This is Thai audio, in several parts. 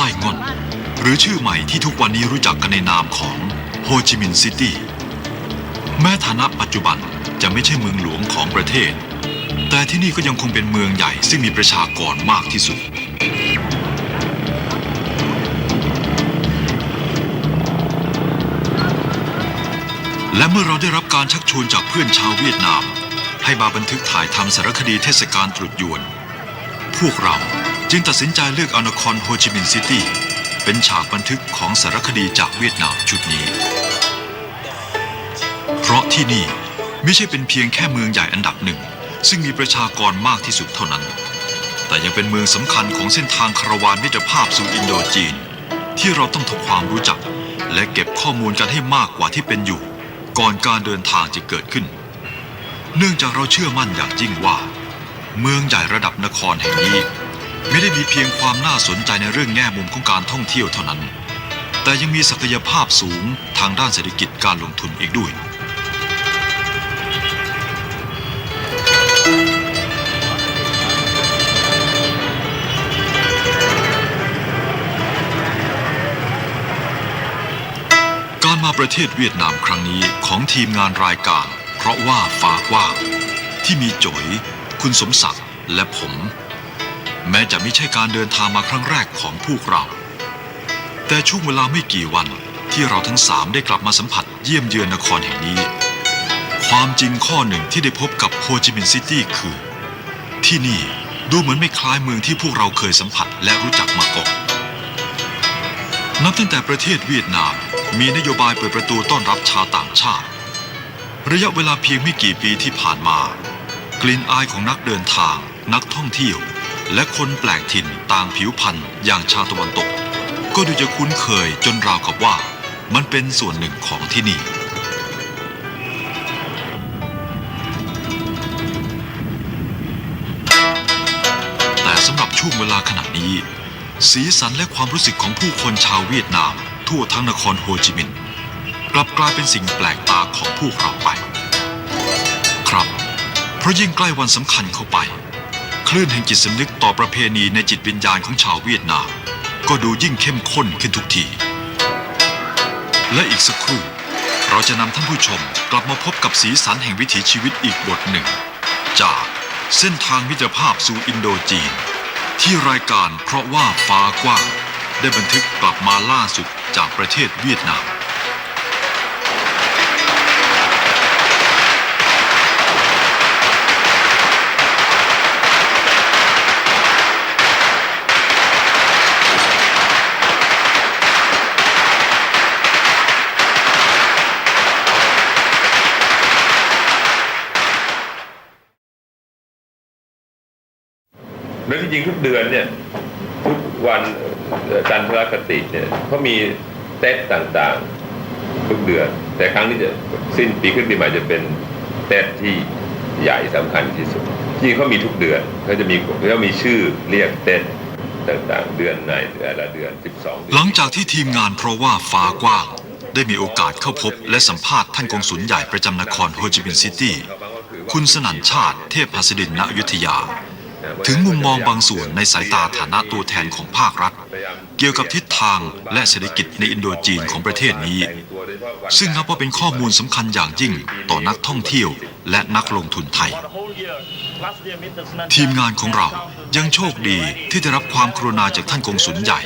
ไส่งอนหรือชื่อใหม่ที่ทุกวันนี้รู้จักกันในนามของโฮจิมินห์ซิตี้แม้ฐานะปัจจุบันจะไม่ใช่เมืองหลวงของประเทศ แต่ที่นี่ก็ยังคงเป็นเมืองใหญ่ซึ่งมีประชากรมากที่สุด และเมื่อเราได้รับการชักชวนจากเพื่อนชาวเวียดนาม ให้มาบันทึกถ่ายทำสารคดีเทศกาลตรุษยวน พวกเรา จึงตัดสินใจเลือกอานครโฮจิมินห์ซิตี้เป็นฉากบันทึกของสารคดีจากเวียดนามชุดนี้ เพราะที่นี่ไม่ใช่เป็นเพียงแค่เมืองใหญ่อันดับหนึ่ง ซึ่งมีประชากรมากที่สุดเท่านั้น แต่ยังเป็นเมืองสำคัญของเส้นทางคาราวานมิตรภาพสู่อินโดจีน ที่เราต้องทำความรู้จัก และเก็บข้อมูลกันให้มากกว่าที่เป็นอยู่ ก่อนการเดินทางจะเกิดขึ้น เนื่องจากเราเชื่อมั่นอย่างยิ่งว่า เมืองใหญ่ระดับนครแห่งนี้ ไม่ได้มีเพียงความน่าสนใจในเรื่องแง่มุมของการท่องเที่ยวเท่านั้น แต่ยังมีศักยภาพสูงทางด้านเศรษฐกิจการลงทุนอีกด้วย การมาประเทศเวียดนามครั้งนี้ของทีมงานรายการ เพราะว่าฟ้ากว้างที่มีโจยคุณสมศักดิ์และผม แม้จะไม่ใช่การเดินทางมาครั้งแรกของพวกเรา แต่ช่วงเวลาไม่กี่วันที่เราทั้งสามได้กลับมาสัมผัสเยี่ยมเยือนนครแห่งนี้ ความจริงข้อหนึ่งที่ได้พบกับโฮจิมินห์ซิตี้คือ ที่นี่ดูเหมือนไม่คล้ายเมืองที่พวกเราเคยสัมผัสและรู้จักมาก่อนนับตั้งแต่ประเทศเวียดนามมีนโยบายเปิดประตูต้อนรับชาวต่างชาติ ระยะเวลาเพียงไม่กี่ปีที่ผ่านมา กลิ่นอายของนักเดินทาง นักท่องเที่ยว และคนแปลกถิ่นต่างผิวพันธุ์อย่างชาวตะวันตก ก็ดูจะคุ้นเคยจนราวกับว่า มันเป็นส่วนหนึ่งของที่นี่ แต่สำหรับช่วงเวลาขณะนี้ สีสันและความรู้สึกของผู้คนชาวเวียดนาม ทั่วทั้งนครโฮจิมินห์กลับกลายเป็นสิ่งแปลกตาของพวกเราไป ครับ เพราะยิ่งใกล้วันสำคัญเข้าไป คลื่นแห่งจิตสำนึกต่อประเพณีในจิตวิญญาณของชาวเวียดนาม ก็ดูยิ่งเข้มข้นขึ้นทุกที และอีกสักครู่ เราจะนำท่านผู้ชมกลับมาพบกับสีสันแห่งวิถีชีวิตอีกบทหนึ่ง จากเส้นทางมิตรภาพสู่อินโดจีน ที่รายการเพราะว่าฟ้ากว้าง ได้บันทึกกลับมาล่าสุดจากประเทศเวียดนาม ที่จริงทุกเดือนเนี่ยทุกวันจันทรคติเนี่ยเขามีเต็ตต่างๆ ทุกเดือน แต่ครั้งนี้จะสิ้นปีขึ้นปีใหม่จะเป็นเต็ตที่ใหญ่สำคัญที่สุดจริงเขามีทุกเดือนเขาจะมีเขามีชื่อเรียกเต็ตต่างๆ เดือนไหนแต่ละเดือน 12เดือนหลังจากที่ทีมงานเพราะว่าฟ้ากว้าง ได้มีโอกาสเข้าพบและสัมภาษณ์ท่านกงสุลใหญ่ประจำนครโฮจิมินห์ซิตี้คุณสนั่นชาติเทพหัสดินณอยุธยา ถึงมุมมองบางส่วนในสายตาฐานะตัวแทนของภาครัฐ เกี่ยวกับทิศทางและเศรษฐกิจในอินโดจีนของประเทศนี้ ซึ่งนับว่าเป็นข้อมูลสำคัญอย่างยิ่งต่อนักท่องเที่ยวและนักลงทุนไทย ทีมงานของเรายังโชคดีที่ได้รับความกรุณาจากท่านกงสุลใหญ่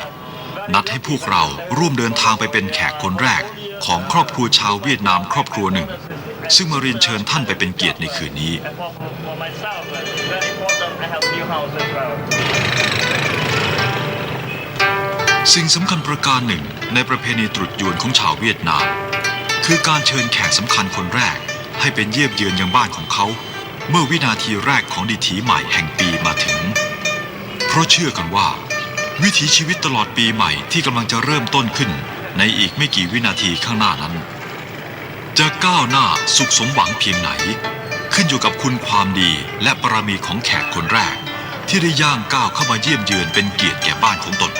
นัดให้พวกเราร่วมเดินทางไปเป็นแขกคนแรกของครอบครัวชาวเวียดนามครอบครัวหนึ่ง ซึ่งมาเรียนเชิญท่านไปเป็นเกียรติในคืนนี้ สิ่งสำคัญประการหนึ่งในประเพณีตรุษยวนของชาวเวียดนาม คือการเชิญแขกสำคัญคนแรก ให้เป็นเยี่ยมเยือนยังบ้านของเขา เมื่อวินาทีแรกของดิถีใหม่แห่งปีมาถึง เพราะเชื่อกันว่า วิถีชีวิตตลอดปีใหม่ที่กำลังจะเริ่มต้นขึ้น ในอีกไม่กี่วินาทีข้างหน้านั้น จะก้าวหน้าสุขสมหวังเพียงไหน ขึ้นอยู่กับคุณความดีและบารมีของแขกคนแรก ที่ได้ย่างก้าวเข้ามาเยี่ยมเยือนเป็นเกียรติแก่บ้านของตน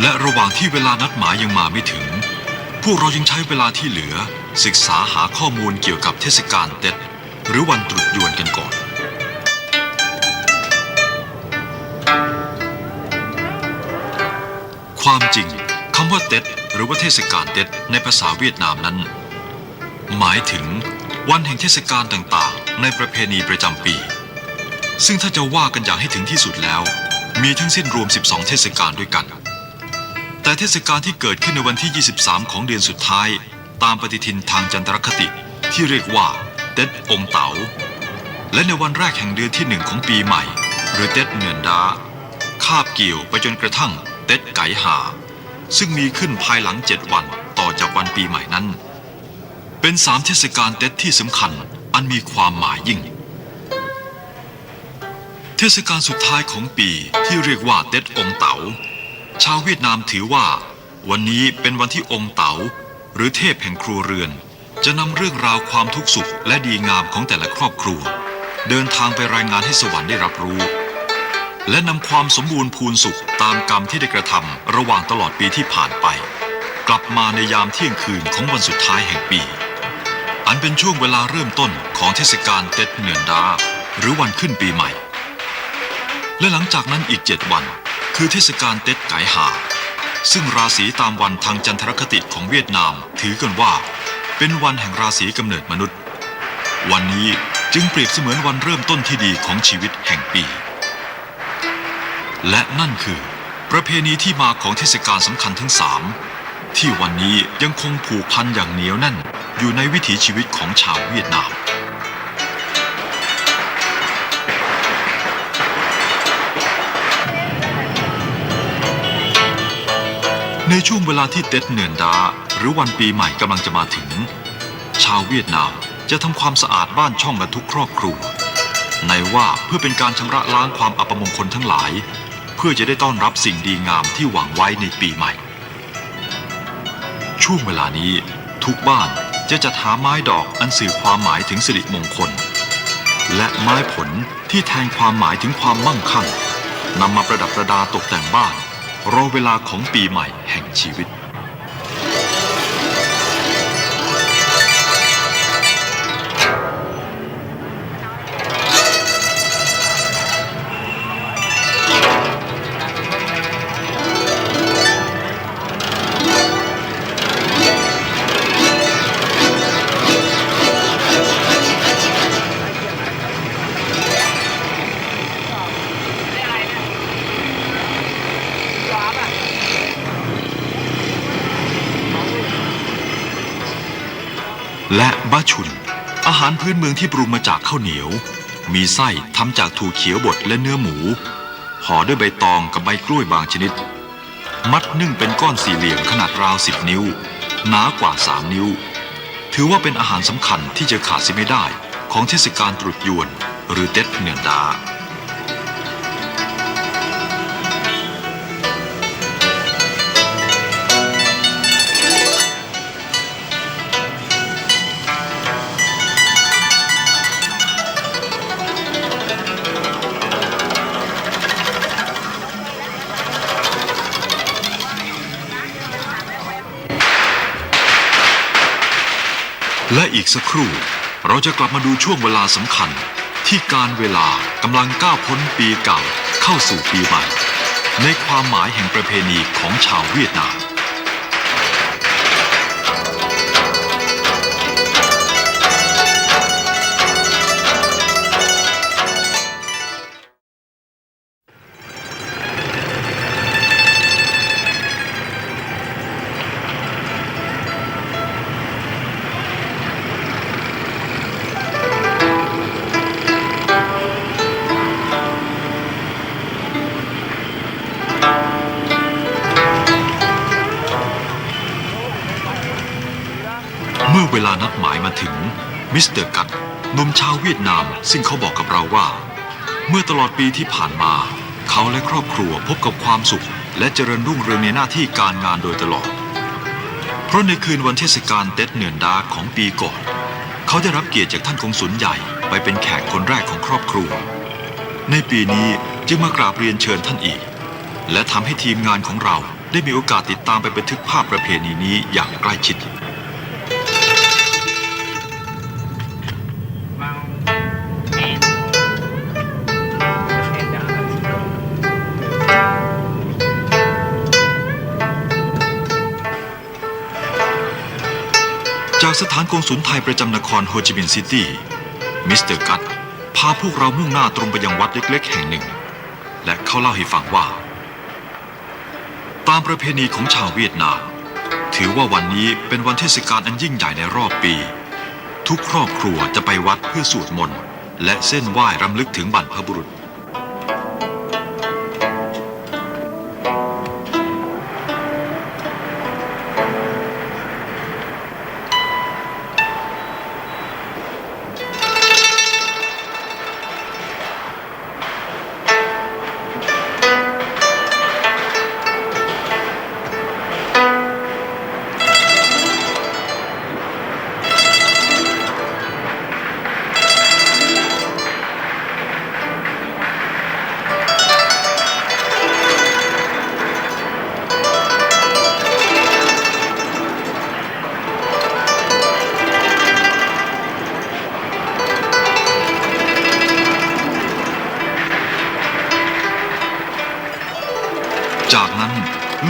และระหว่างที่เวลานัดหมายยังมาไม่ถึง พวกเรายังใช้เวลาที่เหลือ ศึกษาหาข้อมูลเกี่ยวกับเทศกาลเต็ดหรือวันตรุษยวนกันก่อนความจริงคำว่าเต็ด หรือว่าเทศกาลเต็ดในภาษาเวียดนามนั้น หมายถึงวันแห่งเทศกาลต่างๆ ในประเพณีประจำปี ซึ่งถ้าจะว่ากันอย่างให้ถึงที่สุดแล้ว มีทั้งสิ้นรวม 12 เทศกาลด้วยกัน แต่เทศกาลที่เกิดขึ้นในวันที่ 23 ของเดือนสุดท้าย ตามปฏิทินทางจันทรคติที่เรียกว่าเต็ดองเต๋าและในวันแรกแห่งเดือนที่หนึ่งของปีใหม่ หรือเต็ดเนือนดาคาบเกี่ยวไปจนกระทั่งเต็ดไก่หา ซึ่งมีขึ้นภายหลังเจ็ดวันต่อจากวันปีใหม่นั้น เป็นสามเทศกาลเต็ดที่สำคัญอันมีความหมายยิ่ง เทศกาลสุดท้ายของปีที่เรียกว่าเต็ดองเต๋าชาวเวียดนามถือว่า วันนี้เป็นวันที่องเต๋าหรือเทพแห่งครัวเรือน จะนำเรื่องราวความทุกข์สุขและดีงามของแต่ละครอบครัว เดินทางไปรายงานให้สวรรค์ได้รับรู้ และนำความสมบูรณ์พูนสุขตามกรรมที่ได้กระทำระหว่างตลอดปีที่ผ่านไป กลับมาในยามเที่ยงคืนของวันสุดท้ายแห่งปี อันเป็นช่วงเวลาเริ่มต้นของเทศกาลเต็ดเหนือนดา หรือวันขึ้นปีใหม่ และหลังจากนั้นอีกเจ็ดวัน คือเทศกาลเต็ดไก่หา ซึ่งราศีตามวันทางจันทรคติของเวียดนามถือกันว่า เป็นวันแห่งราศีกำเนิดมนุษย์ วันนี้จึงเปรียบเสมือนวันเริ่มต้นที่ดีของชีวิตแห่งปี และนั่นคือ ประเพณีที่มาของเทศกาลสำคัญทั้งสามที่วันนี้ยังคงผูกพันอย่างเหนียวแน่น อยู่ในวิถีชีวิตของชาวเวียดนาม ในช่วงเวลาที่เต็ดเนือนดา หรือวันปีใหม่กำลังจะมาถึง ชาวเวียดนามจะทำความสะอาดบ้านช่องกันทุกครอบครัวในว่าเพื่อเป็นการชำระล้างความอัปมงคลทั้งหลาย พื่อจะได้ต้อนรับสิ่งดีงามที่หวังไว้ในปีใหม่ ช่วงเวลานี้ทุกบ้านจะจัดหาไม้ดอกอันสื่อความหมายถึงสิริมงคล และไม้ผลที่แทนความหมายถึงความมั่งคั่งนำมาประดับประดาตกแต่งบ้าน รอเวลาของปีใหม่แห่งชีวิต และบะชุน อาหารพื้นเมืองที่ปรุงมาจากข้าวเหนียว มีไส้ทำจากถั่วเขียวบดและเนื้อหมูห่อด้วยใบตองกับใบกล้วยบางชนิด มัดนึ่งเป็นก้อนสี่เหลี่ยมขนาดราวสิบนิ้ว หนากว่าสามนิ้ว ถือว่าเป็นอาหารสำคัญที่จะขาดเสียไม่ได้ของเทศกาลตรุษยวน หรือเต็ดเหนือนดา และอีกสักครู่ เราจะกลับมาดูช่วงเวลาสำคัญ ที่การเวลากำลังก้าวพ้นปีเก่าเข้าสู่ปีใหม่ ในความหมายแห่งประเพณีของชาวเวียดนาม เวลานัดหมายมาถึงมิสเตอร์กัตหนุ่มชาวเวียดนาม ซึ่งเขาบอกกับเราว่า เมื่อตลอดปีที่ผ่านมา เขาและครอบครัวพบกับความสุข และเจริญรุ่งเรืองในหน้าที่การงานโดยตลอด เพราะในคืนวันเทศกาลเต็ดเหนือนดาของปีก่อน เขาได้รับเกียรติจากท่านกงสุลใหญ่ไปเป็นแขกคนแรกของครอบครัว ในปีนี้จึงมากราบเรียนเชิญท่านอีก และทำให้ทีมงานของเราได้มีโอกาสติดตามไปบันทึกภาพประเพณีนี้อย่างใกล้ชิด จากสถานกงสุลไทยประจำนครโฮจิมินห์ซิตี้ มิสเตอร์กัตพาพวกเรามุ่งหน้าตรงไปยังวัดเล็กๆ แห่งหนึ่ง และเขาเล่าให้ฟังว่า ตามประเพณีของชาวเวียดนาม ถือว่าวันนี้เป็นวันเทศกาลอันยิ่งใหญ่ในรอบปี ทุกครอบครัวจะไปวัดเพื่อสวดมนต์และเส้นไหว้รำลึกถึงบรรพบุรุษ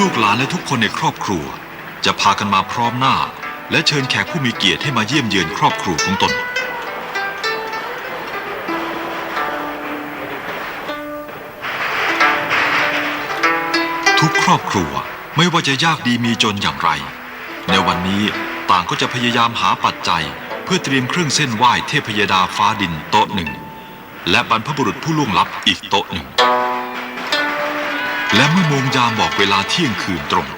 ลูกหลานและทุกคนในครอบครัว จะพากันมาพร้อมหน้า และเชิญแขกผู้มีเกียรติให้มาเยี่ยมเยือนครอบครัวของตน ทุกครอบครัวไม่ว่าจะยากดีมีจนอย่างไร ในวันนี้ต่างก็จะพยายามหาปัจจัย เพื่อเตรียมเครื่องเส้นไหว้เทพยดาฟ้าดินโต๊ะหนึ่ง และบรรพบุรุษผู้ล่วงลับอีกโต๊ะหนึ่ง และเมื่อโมงยามบอกเวลาเที่ยงคืนตรง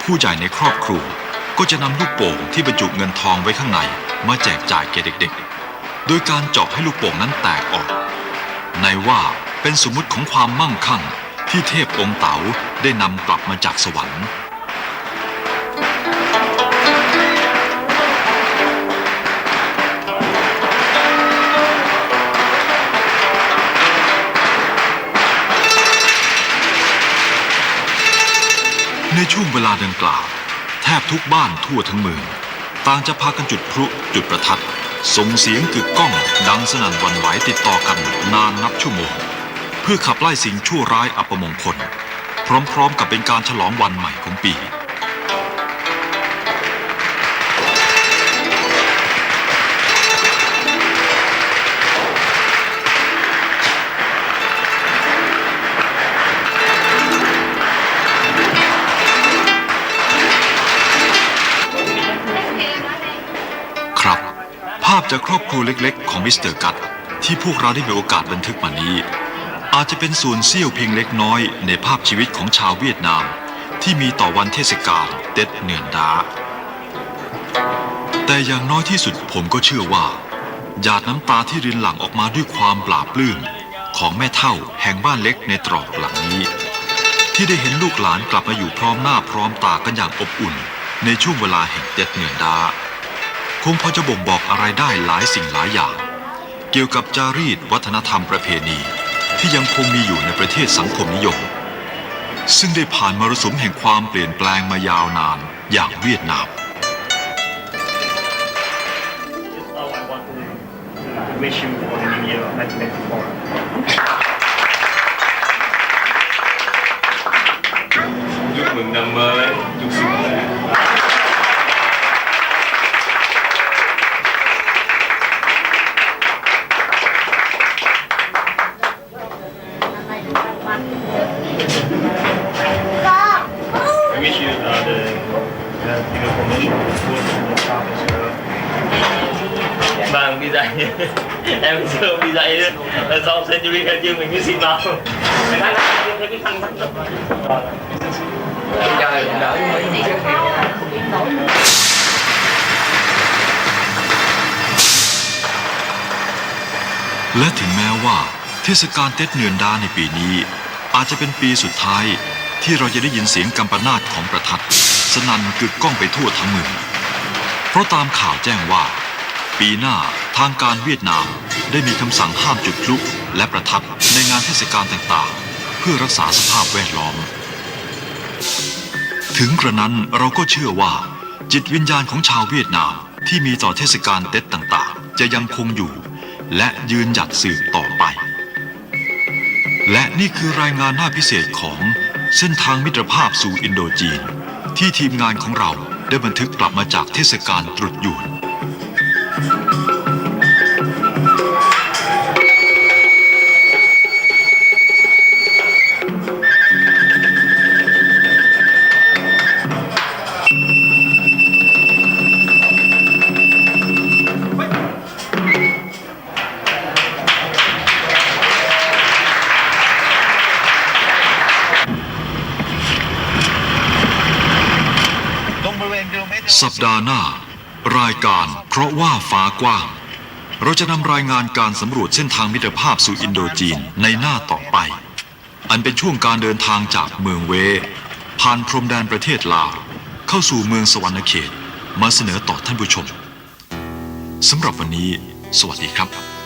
ผู้ใหญ่ในครอบครัวก็จะนำลูกโป่งที่บรรจุเงินทองไว้ข้างในมาแจกจ่ายแก่เด็กๆ โดยการเจาะให้ลูกโป่งนั้นแตกออก ในว่าเป็นสมมุติของความมั่งคั่งที่เทพองค์เต๋าได้นำกลับมาจากสวรรค์ ในช่วงเวลาดังกล่าว แทบทุกบ้านทั่วทั้งเมือง ต่างจะพากันจุดพลุจุดประทัด ส่งเสียงกึกก้องดังสนั่นวันไหวติดต่อกันนานนับชั่วโมง เพื่อขับไล่สิ่งชั่วร้ายอัปมงคล พร้อมๆกับเป็นการฉลองวันใหม่ของปี ภาพจากครอบครัวเล็กๆ ของมิสเตอร์กัตที่พวกเราได้มีโอกาสบันทึกมานี้ อาจจะเป็นส่วนเสี้ยวเพียงเล็กน้อยในภาพชีวิตของชาวเวียดนาม ที่มีต่อวันเทศกาลเต็ดเนือนดา แต่อย่างน้อยที่สุดผมก็เชื่อว่าหยาดน้ำตาที่รินหลั่งออกมาด้วยความปลาบปลื้มของแม่เท่าแห่งบ้านเล็กในตรอกหลังนี้ ที่ได้เห็นลูกหลานกลับมาอยู่พร้อมหน้าพร้อมตากันอย่างอบอุ่น ในช่วงเวลาแห่งเต็ดเนือนดา คงพอจะบ่งบอกอะไรได้หลายสิ่งหลายอย่าง เกี่ยวกับจารีตวัฒนธรรมประเพณี ที่ยังคงมีอยู่ในประเทศสังคมนิยม ซึ่งได้ผ่านมรสุมแห่งความเปลี่ยนแปลงมายาวนานอย่างเวียดนาม That's all I want to, to wish you for the new year of 1994. chúc mừng năm mới chúc sức khỏe I Em chưa đi dạy nữa Lần sau sẽ đi khai trương mình cứ xin vào Cái thằng này chưa thấy cái thằng thằng thằng Trời đợi mình trước thì และถึงแม้ว่า เทศกาลเต็ดเนือนดาในปีนี้ อาจจะเป็นปีสุดท้าย ที่เราจะได้ยินเสียงกำปนาตของประทัด สนั่นกึกก้องไปทั่วทั้งเมืองเพราะตามข่าวแจ้งว่า ปีหน้า ทางการเวียดนามได้มีคำสั่งห้ามจุดพลุและประทัดในงานเทศกาลต่างๆ เพื่อรักษาสภาพแวดล้อม ถึงกระนั้นเราก็เชื่อว่า จิตวิญญาณของชาวเวียดนามที่มีต่อเทศกาลเต็ดต่างๆ จะยังคงอยู่ และยืนหยัดสืบต่อไป และนี่คือรายงานหน้าพิเศษของเส้นทางมิตรภาพสู่อินโดจีน ที่ทีมงานของเราได้บันทึกกลับมาจากเทศกาลตรุษยูน สัปดาห์หน้า รายการเพราะว่าฟ้ากว้าง เราจะนำรายงานการสำรวจเส้นทางมิตรภาพสู่อินโดจีนในหน้าต่อไป อันเป็นช่วงการเดินทางจากเมืองเว ผ่านพรมแดนประเทศลาวเข้าสู่เมืองสวรรณเขต มาเสนอต่อท่านผู้ชมสำหรับวันนี้ สวัสดีครับ